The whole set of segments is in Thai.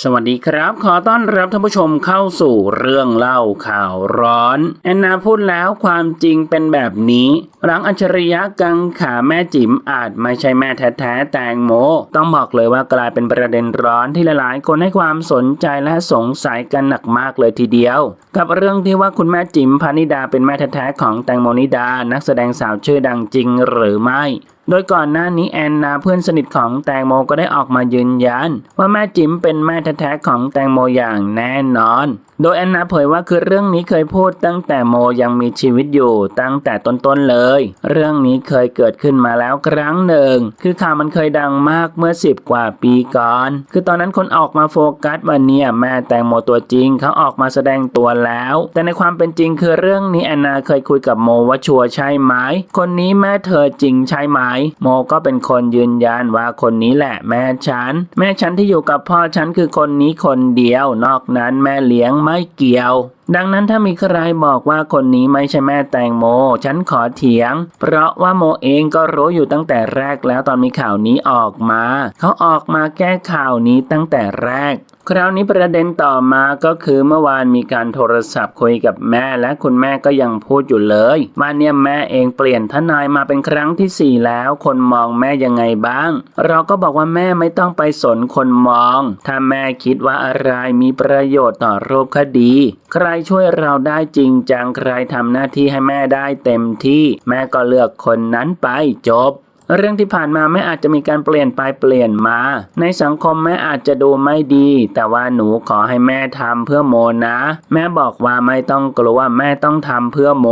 สวัสดีครับ ขอต้อนรับท่านผู้ชมเข้าสู่เรื่องเล่าข่าวร้อน แอนนาพูดแล้วความจริงเป็นแบบนี้ หลังอัจฉริยะกังขาแม่จิ๋มอาจไม่ใช่แม่แท้ๆแตงโม ต้องบอกเลยว่ากลายเป็นประเด็นร้อนที่หลายๆ คนให้ความสนใจและสงสัยกันหนักมากเลยทีเดียว กับเรื่องที่ว่าคุณแม่จิ๋มพานิดาเป็นแม่แท้ๆของแตงโมนิดา นักแสดงสาวชื่อดังจริงหรือไม่โดยก่อนหน้านี้แอนนาเพื่อนสนิทของแตงโมก็ได้ออกมายืนยัน ว่าแม่จิ๋มเป็นแม่แท้ๆของแตงโมอย่างแน่นอน โดยแอนนาเผยว่าคือเรื่องนี้เคยพูดตั้งแต่โมยังมีชีวิตอยู่ตั้งแต่ต้นๆเลย เรื่องนี้เคยเกิดขึ้นมาแล้วครั้งหนึ่ง คือข่าวมันเคยดังมากเมื่อ 10 กว่าปีก่อน คือตอนนั้นคนออกมาโฟกัสว่าเนี่ยแม่แตงโมตัวจริงเขาออกมาแสดงตัวแล้ว แต่ในความเป็นจริงคือเรื่องนี้แอนนาเคยคุยกับโมว่าชัวร์ใช่ไหมคนนี้แม่เธอจริงใช่ไหมโมก็เป็นคนยืนยันว่าคนนี้แหละแม่ฉัน แม่ฉันที่อยู่กับพ่อฉันคือคนนี้คนเดียวนอกนั้นแม่เลี้ยงไม่เกี่ยว ดังนั้นถ้ามีใครบอกว่าคนนี้ไม่ใช่แม่แตงโม ฉันขอเถียง เพราะว่าโมเองก็รู้อยู่ตั้งแต่แรกแล้วตอนมีข่าวนี้ออกมา เขาออกมาแก้ข่าวนี้ตั้งแต่แรกคราวนี้ประเด็นต่อมาก็คือเมื่อวานมีการโทรศัพท์คุยกับแม่และคุณแม่ก็ยังพูดอยู่เลยว่าเนี่ยแม่เองเปลี่ยนทนายมาเป็นครั้งที่สี่แล้ว คนมองแม่ยังไงบ้าง เราก็บอกว่าแม่ไม่ต้องไปสนคนมอง ถ้าแม่คิดว่าอะไรมีประโยชน์ต่อรูปคดี ใครช่วยเราได้จริงจังใครทำหน้าที่ให้แม่ได้เต็มที่แม่ก็เลือกคนนั้นไปจบเรื่องที่ผ่านมาแม่อาจจะมีการเปลี่ยนไปเปลี่ยนมา ในสังคมแม่อาจจะดูไม่ดี แต่ว่าหนูขอให้แม่ทำเพื่อโมนะ แม่บอกว่าไม่ต้องกลัวแม่ต้องทำเพื่อโม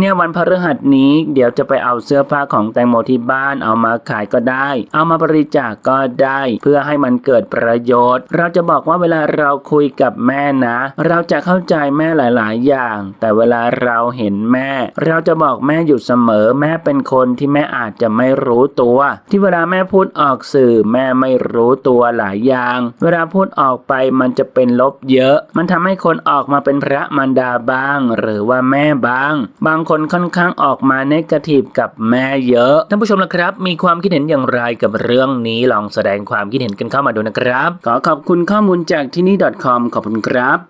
เนี่ยวันพฤหัสนี้เดี๋ยวจะไปเอาเสื้อผ้าของแตงโมที่บ้านเอามาขายก็ได้ เอามาบริจาคกก็ได้ เพื่อให้มันเกิดประโยชน์ เราจะบอกว่าเวลาเราคุยกับแม่นะ เราจะเข้าใจแม่หลาย ๆ อย่าง แต่เวลาเราเห็นแม่ เราจะบอกแม่อยู่เสมอ แม่เป็นคนที่แม่อาจจะไม่รู้ตัว ที่เวลาแม่พูดออกสื่อ แม่ไม่รู้ตัวหลายอย่าง เวลาพูดออกไปมันจะเป็นลบเยอะ มันทำให้คนออกมาเป็นพระมารดาบ้าง หรือว่าแม่บ้าง บางคนค่อนข้างออกมาเนกาทีฟกับแม่เยอะ ท่านผู้ชมละครับ มีความคิดเห็นอย่างไรกับเรื่องนี้ลองแสดงความคิดเห็นกันเข้ามาดูนะครับ ขอขอบคุณข้อมูลจากที่นี่ .com ขอบคุณครับ